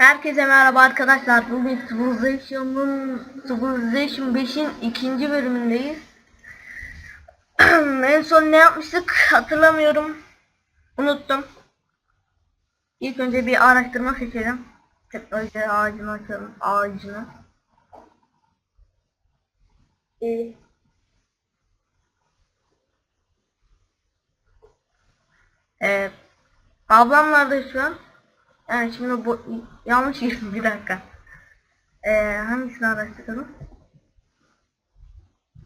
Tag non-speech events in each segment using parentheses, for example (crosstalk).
Herkese merhaba arkadaşlar. Bugün Civilization'un Civilization 5'in ikinci bölümündeyiz. (clears throat) en son ne yapmıştık hatırlamıyorum. Unuttum. İlk önce bir araştırma seçelim. Teknoloji ağacını açalım. Ağacını. Ee, Evet. Ablam nerede şu an? Yani şimdi bu yanlış (laughs) girdim bir dakika. Ee, hangisini araştıralım?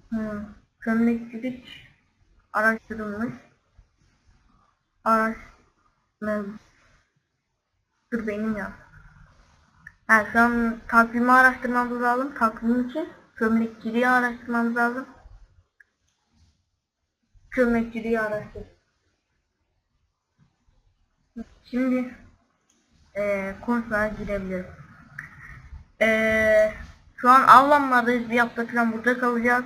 Hmm. Gömlekçilik araştırılmış. Araş... Dur benim ya. Yani şu an takvimi araştırmamız lazım. Takvim için gömlekçiliği araştırmamız lazım. Gömlekçiliği araştır. Şimdi eee konuşmaya girebiliriz. Eee şu an avlanmadayız. Bir hafta falan burada kalacağız.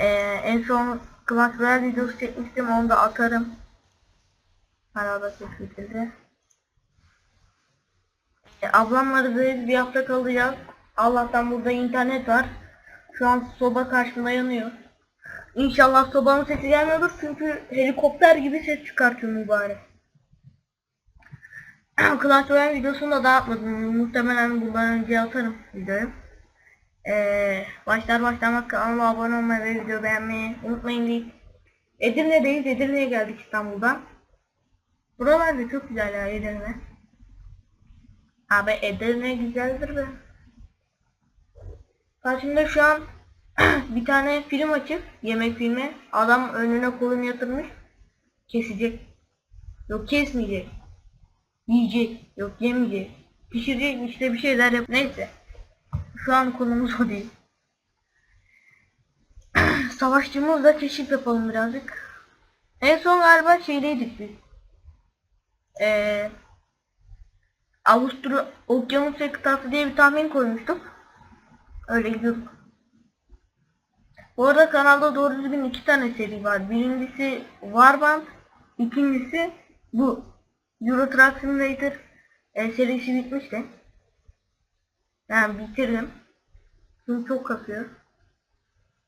Eee en son Clash Royale videosu çekmiştim. Onu da atarım. Hala şekilde. E, ablamlardayız. Bir hafta kalacağız. Allah'tan burada internet var. Şu an soba karşımda yanıyor. İnşallah sobanın sesi gelmiyordur çünkü helikopter gibi ses çıkartıyor mübarek. Clash Royale videosunu da daha atmadım. Muhtemelen bundan önce atarım videoyu. Ee, başlar başlamak kanalıma abone olmayı ve video beğenmeyi unutmayın deyip Edirne'deyiz. Edirne'ye geldik İstanbul'dan. Buralar da çok güzel ya Edirne. Abi Edirne güzeldir be. Karşımda şu an (clears throat) bir tane film açıp yemek filmi. Adam önüne kolunu yatırmış. Kesecek. Yok kesmeyecek. Yiyecek. Yok yemeyecek. Pişirecek işte bir şeyler yap. Neyse. Şu an konumuz o değil. (clears throat) Savaşçımızla keşif yapalım birazcık. En son galiba şeydeydik biz. Ee, Avusturya Okyanus kıtası diye bir tahmin koymuştuk. Öyle gidiyorduk. Bu arada kanalda doğru düzgün iki tane seri var. Birincisi Warband, ikincisi bu. Euro Truck Simulator e, serisi bitmişti. Yani bitirdim. Şimdi çok kasıyor.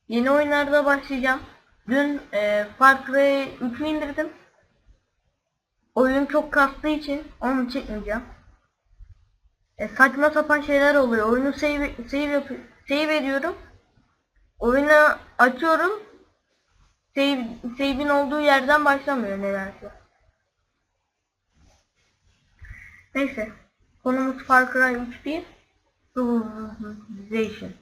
Yeni oyunlarda başlayacağım. Dün e, Far Cry 3'ü indirdim. Oyun çok kastığı için onu çekmeyeceğim. E, saçma sapan şeyler oluyor. Oyunu save, save, save ediyorum. Oyunu açıyorum. Save, save'in olduğu yerden başlamıyor nedense. Neyse. Konumuz Far Cry 3 değil. Civilization.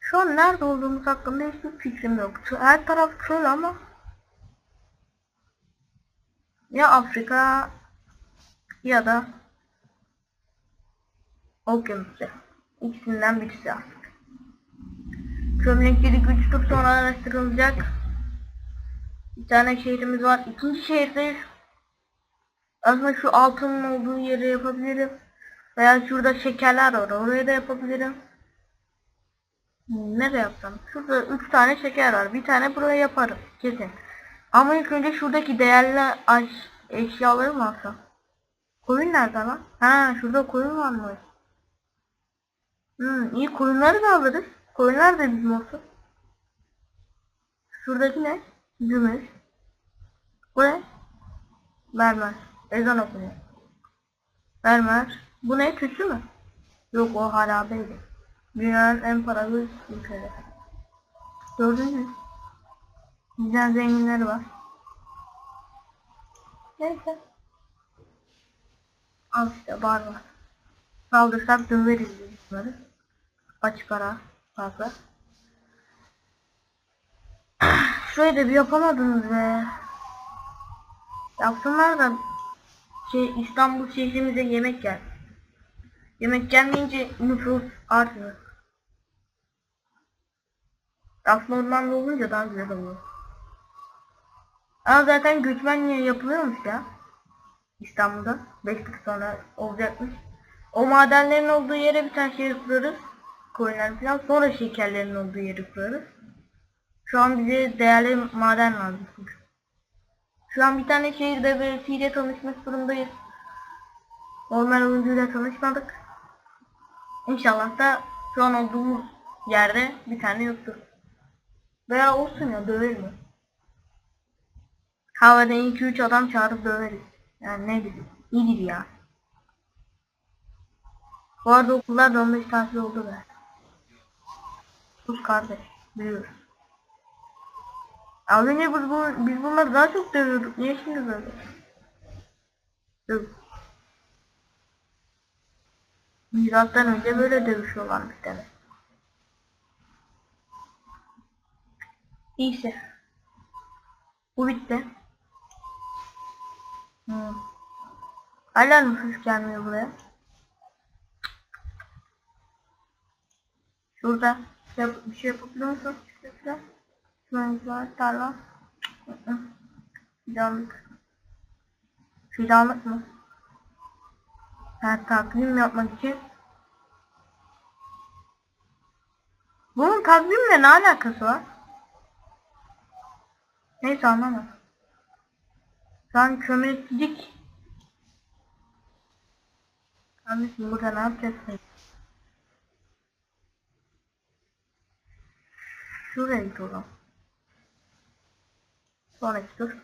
Şu an nerede olduğumuz hakkında hiçbir fikrim yok. Her taraf çöl ama ya Afrika ya da Okyanusya. İkisinden birisi artık. Çömlekçilik 3 tur sonra araştırılacak. Bir tane şehrimiz var. İkinci şehirde aslında şu altının olduğu yere yapabilirim. Veya şurada şekerler var. Oraya da yapabilirim. Nereye yapsam? Şurada 3 tane şeker var. Bir tane buraya yaparım. Kesin. Ama ilk önce şuradaki değerli eşyaları mı alsam? Koyun nerede lan? Ha şurada koyun var mı? Hmm, iyi koyunları da alırız. Koyunlar da bizim olsun. Şuradaki ne? Gümüş. Bu ne? Mermer. Ezan okunuyor. Mermer. Bu ne? Tütsü mü? Yok o harabeydi. Dünyanın en paralı ülkeleri. Gördün mü? Bizden zenginleri var. Neyse. Al işte bar var. Saldırsak döveriz bunları. Açık ara fazla. (clears throat) Şurayı da bir yapamadınız be. Yapsınlar da şey İstanbul şehrimize yemek gel. Yemek gelmeyince nüfus artıyor. Aslında ormanda olunca daha güzel oluyor. Ama zaten göçmen yapılıyormuş ya. İstanbul'da. 5 yıl sonra olacakmış. O madenlerin olduğu yere bir tane şehir kurarız. Koyunlar falan. Sonra şekerlerin olduğu yeri kurarız. Şu an bize değerli maden lazım. Şu an bir tane şehirde birisiyle tanışmış durumdayız. Normal oyuncuyla tanışmadık. İnşallah da şu an olduğumuz yerde bir tane yoktur. Veya olsun ya döverim. mi? Havadan 2-3 adam çağırıp döveriz. Yani ne bileyim. İyidir ya. Bu arada okullar da 15 tatil oldu be. Sus kardeş. Biliyoruz. Az önce biz, bu, biz bunları daha çok dövüyorduk. Niye şimdi böyle? Döv. Milattan önce böyle dövüşüyorlarmış demek. İyisi. Bu bitti. Hmm. Hala nüfus gelmiyor buraya. Şurada bir şey yapabiliyor musun? Şurada. Var tarla. Fidanlık. Fidanlık mı? Ha, takvim yapmak için. Bunun takvimle ne alakası var? Neyse anlamadım. Şu an kömürlük. Kardeşim burada ne yapacaksın? Şuraya git. Sonraki dur.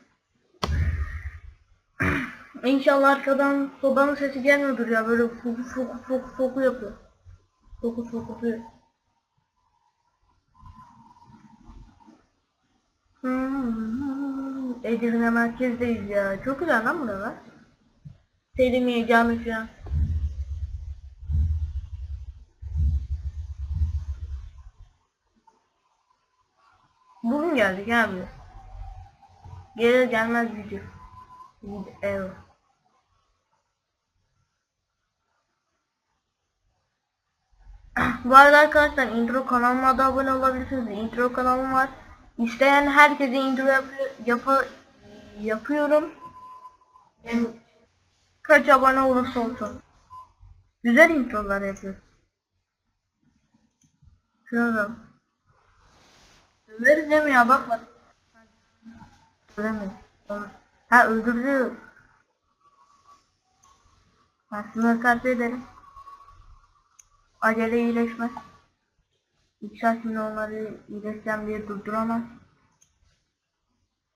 İnşallah arkadan sobanın sesi gelmiyordur ya böyle foku foku foku foku yapıyor. Foku foku yapıyor. Hmm, Edirne merkezdeyiz ya. Çok güzel lan buralar. Selimiye cami falan. Bugün geldik abi. Gelir gelmez video. Video. Bu arada arkadaşlar intro kanalıma da abone olabilirsiniz. Intro kanalım var. İsteyen herkese intro yapıyor, yapa, yapıyorum. Kaç abone olursa olsun. Güzel introlar yapıyorum. Şuna da. Mi ya bakma. Öldüremiyor. Ha öldürdü. Ben sınır sarf ederim. Acele iyileşmez. İkşar şimdi onları iyileşeceğim diye durduramaz.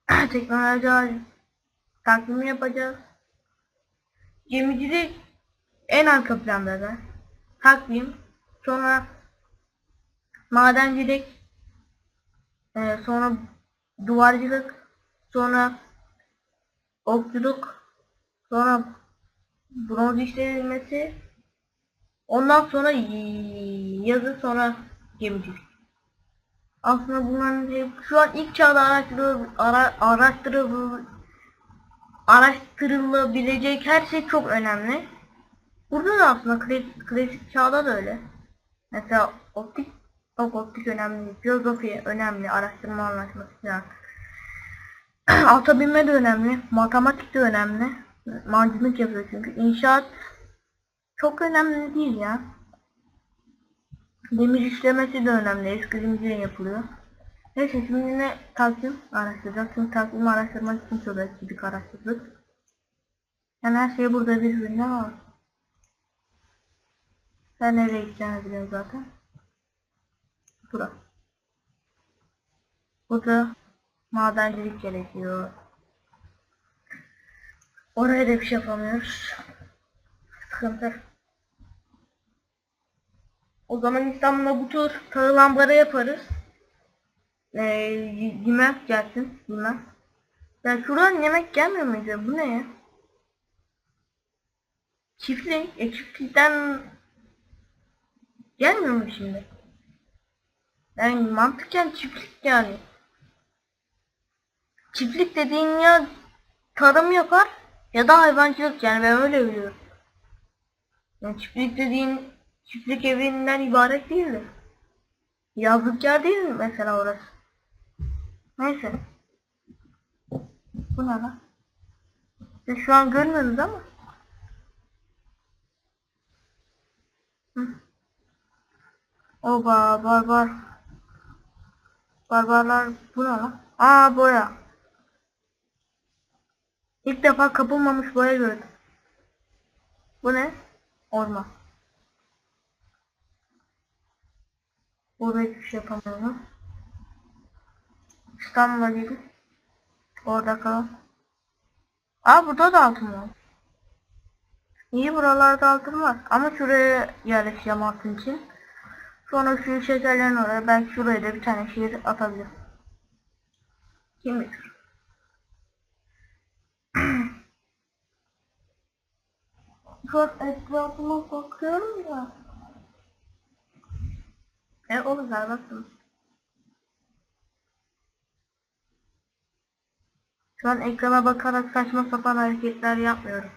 (clears throat) Teknoloji hali. Takvimi yapacağız. Gemicilik en arka planda da. Takvim. Sonra madencilik. Ee, sonra duvarcılık. Sonra okçuluk. Sonra bronz işlenilmesi. Ondan sonra yazı sonra gemicilik. Aslında bunların şu an ilk çağda araştırıl, ara, araştırıl, araştırılabilecek her şey çok önemli. Burada da aslında klasik, klasik çağda da öyle. Mesela optik, optik önemli, filozofi önemli, araştırma anlaşması falan. (clears throat) Ata binme de önemli, matematik de önemli. Mancınık yapıyor çünkü. İnşaat çok önemli değil ya. Demir işlemesi de önemli. Eskrimciyle yapılıyor. Neyse şimdi yine takvim araştıracağız. Çünkü takvimi araştırmak için çok eskidik araştırdık. Yani her şey burada birbirine var. Sen nereye gideceğini biliyorsun zaten. Bura. Burada madencilik gerekiyor. Oraya da bir şey yapamıyoruz. Sıkıntı. O zaman İstanbul'da bu tür tahıl ambarı yaparız. Ee, yemek gelsin. Yemek. Ya şuradan yemek gelmiyor muydu? Bu ne ya? Çiftlik. E çiftlikten gelmiyor mu şimdi? Yani mantıken çiftlik yani. Çiftlik dediğin ya tarım yapar ya da hayvancılık yani ben öyle biliyorum. Yani çiftlik dediğin çiftlik evinden ibaret değildir. Yazlık yer değil mi mesela orası? Neyse. Bu ne lan? Siz şu an görmüyorsunuz ama. Hı. Oba barbar. Barbarlar bu ne lan? Aa boya. İlk defa kapılmamış boya gördüm. Bu ne? Orman. Burada hiçbir şey yapamıyorum. İstanbul'a gidip orada kalalım. Aa burada da altın var. İyi buralarda altın var. Ama şuraya yerleşeceğim altın için. Sonra şu şekerlerin oraya belki şuraya da bir tane şehir atabilirim. Kim bilir. Şu an etrafıma bakıyorum da. E o güzel bakın. Şu an ekrana bakarak saçma sapan hareketler yapmıyorum.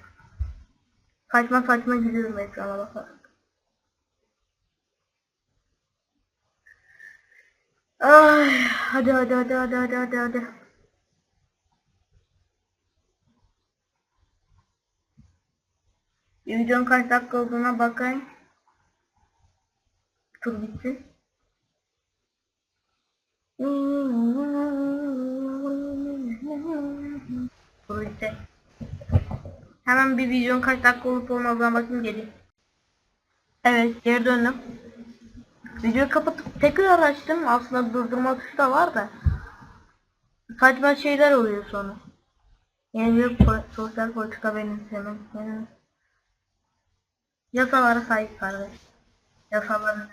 Saçma saçma gidiyorum ekrana bakarak. Ay, hadi hadi hadi hadi hadi hadi hadi. Bir videonun kaç dakika olduğuna bakayım. Tur bitsin. Tur bitti. Hemen bir videonun kaç dakika olup olmadığına bakayım geleyim. Evet geri döndüm. Videoyu kapatıp tekrar açtım. Aslında durdurma tuşu da var da. Saçma şeyler oluyor sonra. Yeni bir sosyal politika benimsemek. Yani Yasalara sahip kardeş. Yasaların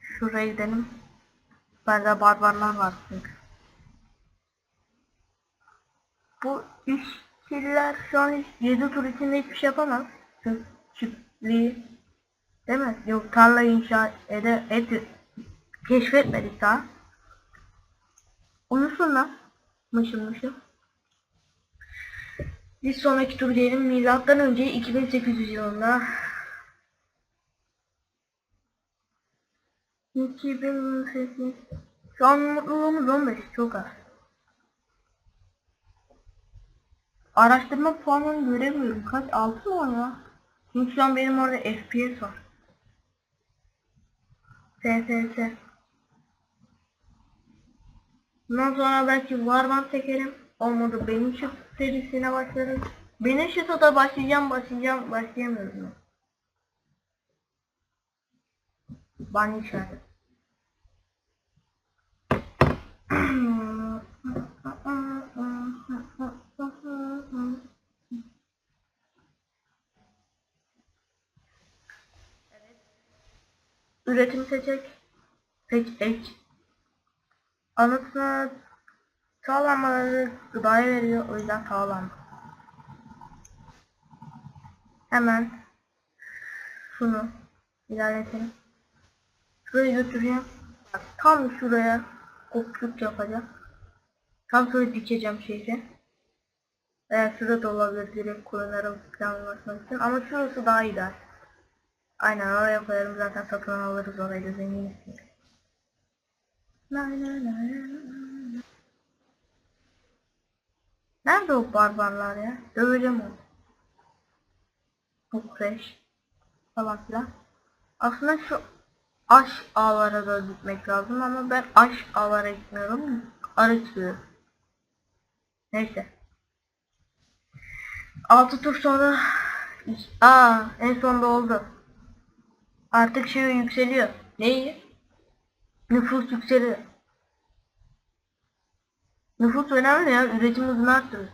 Şuraya gidelim. Bende barbarlar var çünkü. Bu işçiler şu an hiç 7 tur içinde hiçbir şey yapamaz. Çünkü çiftliği değil mi? Yok tarla inşa ede et keşfetmedik daha. Uyusun lan. Mışıl mışıl. Bir sonraki tur diyelim milattan önce 2800 yılında 2008 Şu an mutluluğumuz 15 çok az. Araştırma puanını göremiyorum. Kaç? 6 mı ya? Çünkü şu an benim orada FPS var. FPS. Bundan sonra belki Warman çekerim. Olmadı benim şut serisine başlarım. Benim şuta da başlayacağım başlayacağım başlayamıyorum. Ban işareti. Üretim seçecek. Seç ek. Anıtına sağlanmaları gıdaya veriyor. O yüzden sağlam. Hemen şunu ilerletelim. Şuraya götüreceğim. Bak, tam şuraya kopçuk yapacağım. Tam şöyle dikeceğim şehri. Veya şurada da olabilir direkt koyunların planlamasını için. Ama şurası daha iyi der. Aynen oraya koyarım zaten satın alırız orayı da zenginiz. La la la. Nerede o barbarlar ya? Döveceğim onu. Bu crash. Falan filan. Aslında şu aş ağlara da gitmek lazım ama ben aş ağlara gitmiyorum. Arı tutuyorum. Neyse. 6 tur sonra Aa en sonunda oldu. Artık şey yükseliyor. Neyi? Nüfus yükseliyor. Nüfus önemli ya. Üretim hızını arttırır.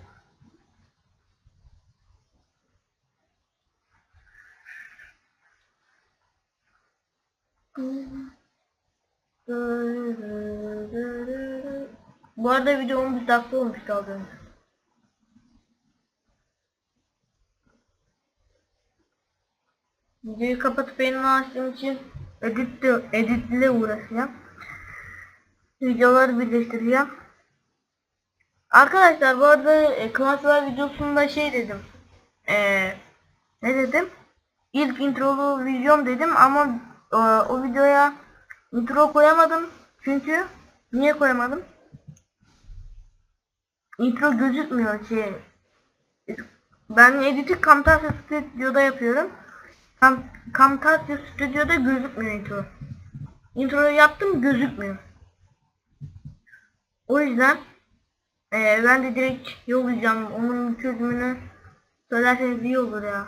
Bu arada video 11 dakika az önce. Videoyu kapatıp elini açtığım için editle, editle uğraşacağım. Videoları birleştireceğim. Arkadaşlar bu arada e, klaslar videosunda şey dedim. E, ne dedim? İlk introlu videom dedim ama e, o videoya intro koyamadım. Çünkü niye koyamadım? Intro gözükmüyor şey. Ben editi Camtasia Studio'da yapıyorum. Cam Camtasia Studio'da gözükmüyor intro. Introyu yaptım gözükmüyor. O yüzden eee, ben de direkt yollayacağım. Onun çözümünü söylerseniz iyi olur ya.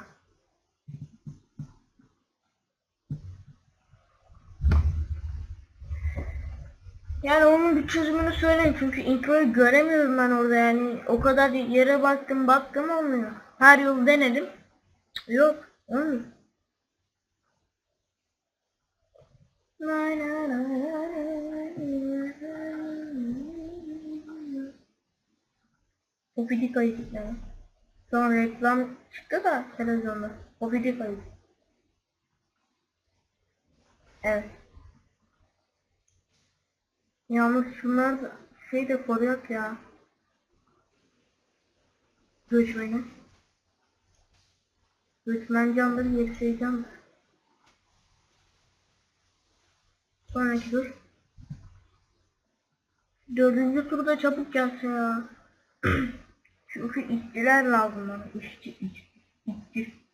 Yani onun bir çözümünü söyleyin çünkü introyu göremiyorum ben orada yani o kadar yere baktım baktım olmuyor. Her yolu denedim. Yok olmuyor. Lay lay lay lay lay. Pofidik ayı yani. An reklam çıktı da televizyonda. Pofidik ayı. Evet. Yalnız şunlar da şey de koruyor ya. Göçmeni. Göçmen candır, yekseği candır. Sonraki tur. Dördüncü turda çabuk gelse ya. (clears throat) Çünkü işçiler lazım bana. İşçi, işçi, işçi.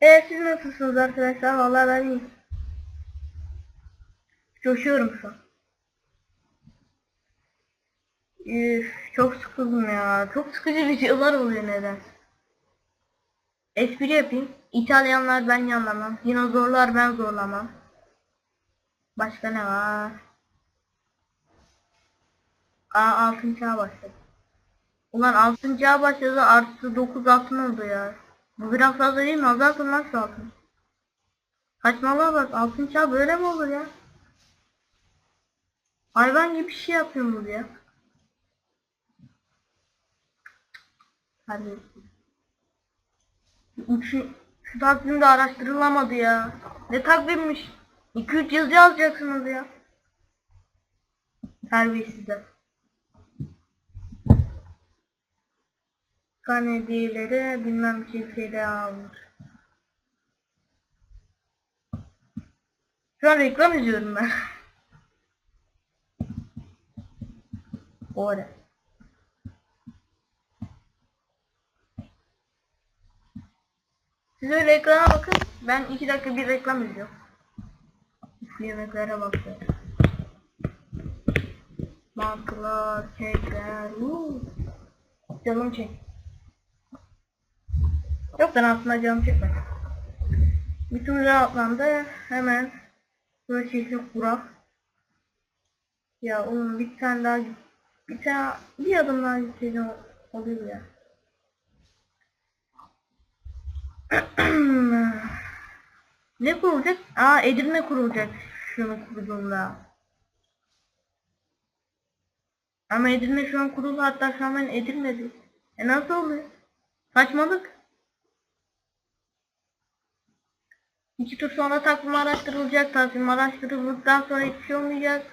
Evet siz nasılsınız arkadaşlar? Vallahi ben iyiyim. Coşuyorum şu an. Üf, çok sıkıldım ya. Çok sıkıcı videolar oluyor neden? Espri yapayım. İtalyanlar ben yanlamam. Dinozorlar ben zorlamam. Başka ne var? Aa altın çağ başladı. Ulan altın çağ başladı artı 9 altın oldu ya. Bu biraz fazla değil mi? Azaltın lan şu altın. Saçmalığa bak altın çağ böyle mi olur ya? Hayvan gibi bir şey yapıyorsunuz ya. Hadi. Şu, şu takvim de araştırılamadı ya. Ne takvimmiş? 2-3 yazı yazacaksınız ya. Terbiyesizler. Kan hediyeleri bilmem bir şeyleri almış. Şu an reklam izliyorum ben. (laughs) Orada. Siz öyle ekrana bakın. Ben iki dakika bir reklam izliyorum. Yemeklere bakıyorum. Mantılar, kekler. Canım çek. Yok ben aslında canım çekmedi. Bütün rahatlandı. Hemen böyle çeşit kurak. Ya onun bir tane daha bir tane bir adım daha gitseydim oluyor ya. (clears throat) ne kurulacak? Aa Edirne kurulacak şunu kurduğumda. Ama Edirne şu an kurulu hatta şu an ben Edirne'deyim. E nasıl oluyor? Saçmalık. İki tur sonra takvim araştırılacak. Takvim araştırıldıktan sonra hiçbir şey olmayacak.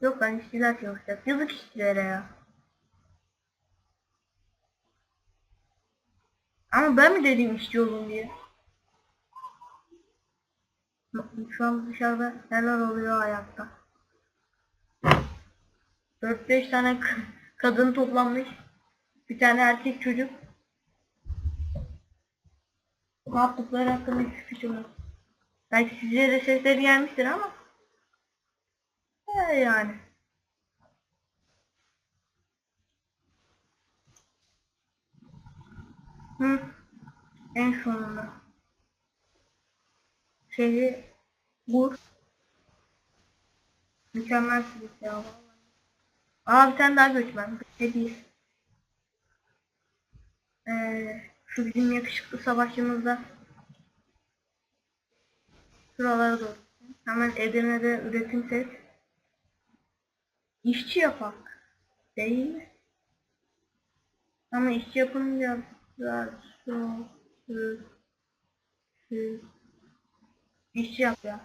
Yok lan işçiler çalışacak. Yazık işçilere ya. Ama ben mi dedim olun diye? Şu an dışarıda neler oluyor ayakta. 4-5 tane kadın toplanmış. Bir tane erkek çocuk. Ne yaptıkları hakkında hiçbir fikrim yok. Belki size de sesleri gelmiştir ama. He yani. Hı. En sonunda. Şeyi vur. Mükemmel bir ya. vallahi. Aa bir tane daha göçmen. Hediye. Ee, şu bizim yakışıklı savaşçımızda şuralara doğru. Hemen Edirne'de üretim ses. İşçi yapak. Değil mi? Ama işçi yapınca İşçi yap ya.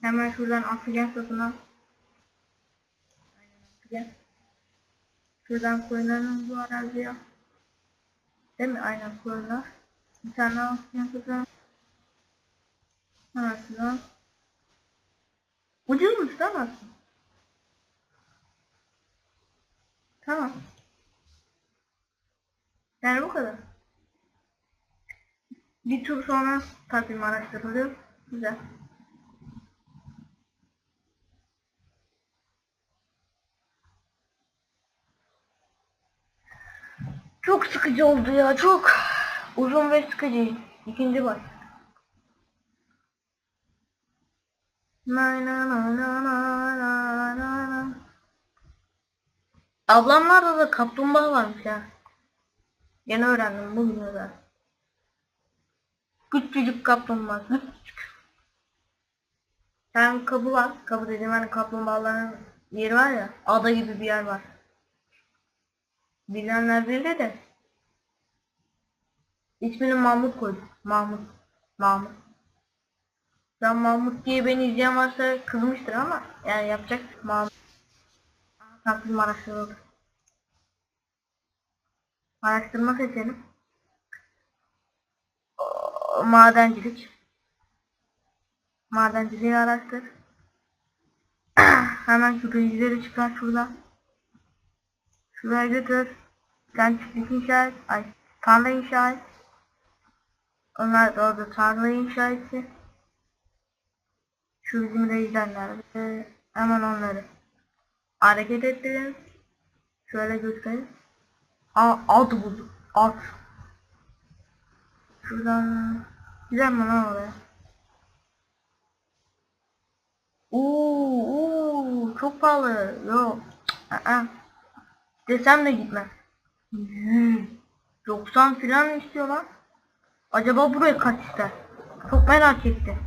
Hemen şuradan oksijen satın al. Aynen. Şuradan koyunlarını bu araziye. Değil mi? Aynen koyunlar. Bir tane oksijen satın al. Anasını. Ucuzmuş mi aslında? Tamam. Yani bu kadar. Bir tur sonra takvim araştırılıyor. Güzel. Çok sıkıcı oldu ya çok. Uzun ve sıkıcı. İkinci baş. Na na na na na na na na. Ablamlarda da kaplumbağa varmış ya. Yeni öğrendim bugün özel. Küçücük kaplumbağa. Küçücük. Hem kabı var. Kabı dediğim hani kaplumbağaların yeri var ya. Ada gibi bir yer var. Bilenler bilir de. İsmini Mahmut koydum. Mahmut. Mahmut. Ben Mahmut diye beni izleyen varsa kızmıştır ama yani yapacak Mahmut. Takvim araştırıldı. Araştırma seçelim. Madencilik. Madenciliği araştır. (clears throat) Hemen şu bilgileri çıkar şuradan. Şuraya götür. Sen çiftlik inşa et. Ay tarla inşa et. Onlar da orada tarla inşa etsin. Şu bizim rejidenler. Hemen onları hareket ettirin. Şöyle göstereyim. Aa, at buldum. At. Şuradan gidelim mi lan oraya? Oo, oo, çok pahalı. Yok. Aa. Desem de gitmez. 100, 90 filan istiyor lan. Acaba buraya kaç ister? Çok merak ettim.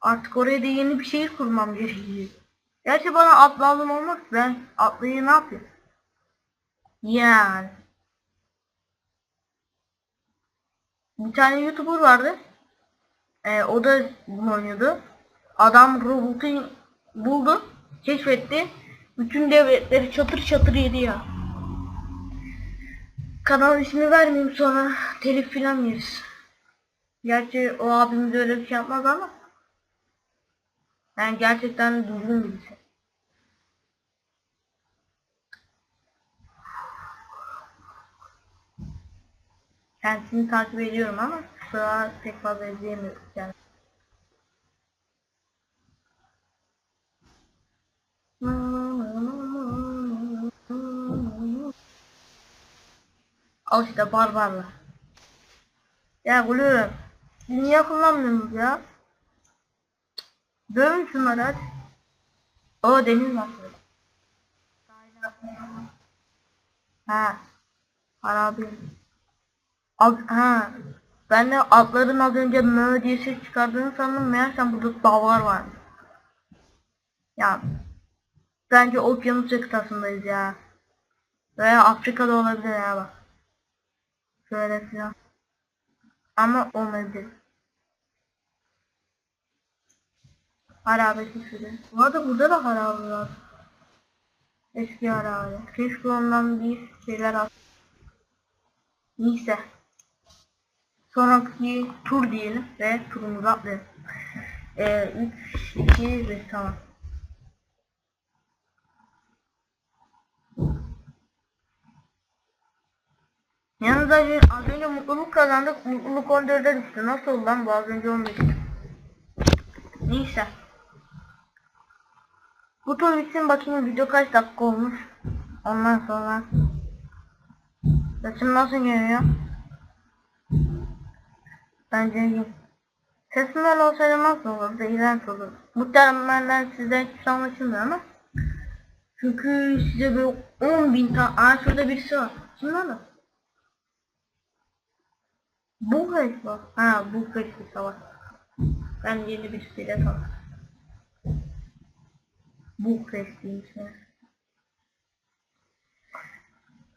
Artık oraya da yeni bir şehir kurmam gerekiyor. Gerçi bana at lazım olmaz. Ben atlıyı ne yapayım? Yani. Bir tane YouTuber vardı. Ee, o da bunu oynuyordu. Adam robotu buldu. Keşfetti. Bütün devletleri çatır çatır yedi ya. Kanal ismi vermeyeyim sonra telif filan yeriz. Gerçi o abimiz öyle bir şey yapmaz ama. Yani gerçekten düzgün birisi. Kendisini takip ediyorum ama an pek fazla izleyemiyorum yani. Al işte barbarla. Ya. Siz niye kullanmıyorsunuz ya? Dövün şunları hadi. O deniz mahsulü. Ha. Harabi. Ha. Ben de atların az önce mö diye ses çıkardığını sandım. Meğersem burada dağlar var. Ya. Bence okyanus kıtasındayız ya. Veya Afrika'da olabilir ya bak. Şöyle filan. Ama olmayabilir. Harabesi sürü. Bu arada burada da harabe var. Eski harabe. Keşke ondan bir şeyler al. Neyse. Sonraki tur diyelim ve turumuzu atlayalım. Ee, 3, 2, 1 tamam. Yalnız az önce, mutluluk kazandık. Mutluluk 14'e düştü. Nasıl oldu lan bu az önce 15. Neyse. Bu tur bitsin bakayım video kaç dakika olmuş. Ondan sonra. Sesim nasıl geliyor? Bence böyle olsaydı nasıl olurdu? İğrenç olur. Muhtemelen sizden hiç anlaşılmıyor ama. Çünkü size böyle 10 bin tane... Aa şurada birisi var. Kim lan? Bu kaç var? Ha bu kaç bir savaş. Ben yeni birisiyle savaş. Bu kaç değilmiş ya.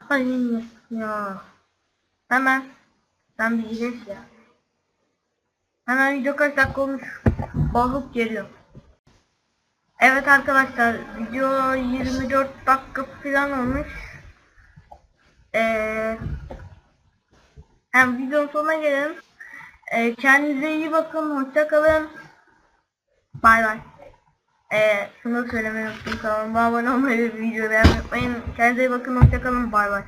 Ay ya. Hemen. Sen bir iyileş ya. Hemen video kaç dakika olmuş. Bakıp geliyorum. Evet arkadaşlar video 24 dakika falan olmuş. Eee hem videonun sonuna gelelim. Ee, kendinize iyi bakın. Hoşça kalın. Bay bay. Ee, şunu söylemeyi unuttum kanalıma abone olmayı videoyu beğenmeyi unutmayın. Kendinize iyi bakın. Hoşçakalın. Bay bay.